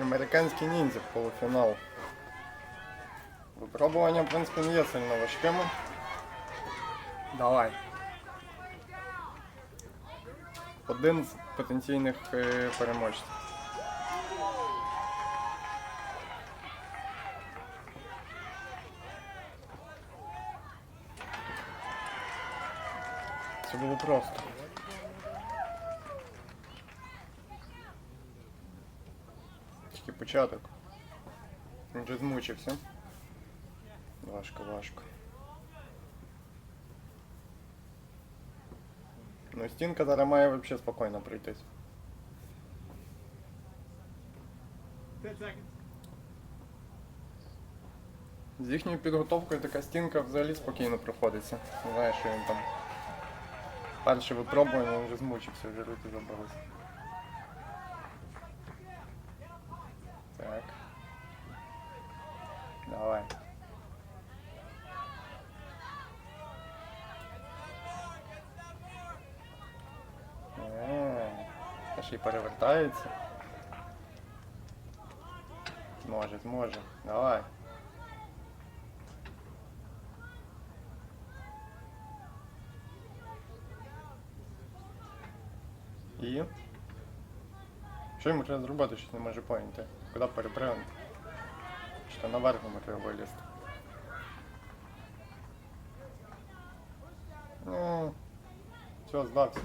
Американський ніндзя полуфінал. Випробування, в принципі, не є сильно важкими. Давай. Один з потенційних е, переможців. Це було просто. Тільки початок. Він вже змучився. Важко, важко. Ну, стінка зараз має взагалі спокійно пройтись. 10 seconds. З їхньою підготовкою така стінка взагалі спокійно проходиться. Не знаю, що він там. Перше випробування він вже змучився, вже руки забилися. ще й перевертається. Зможе, зможе. Давай. І. Що йому треба зробити, щось не може поняти? Куди перепригнути? Чи то наверх йому треба вилізти? Ну, все, здався.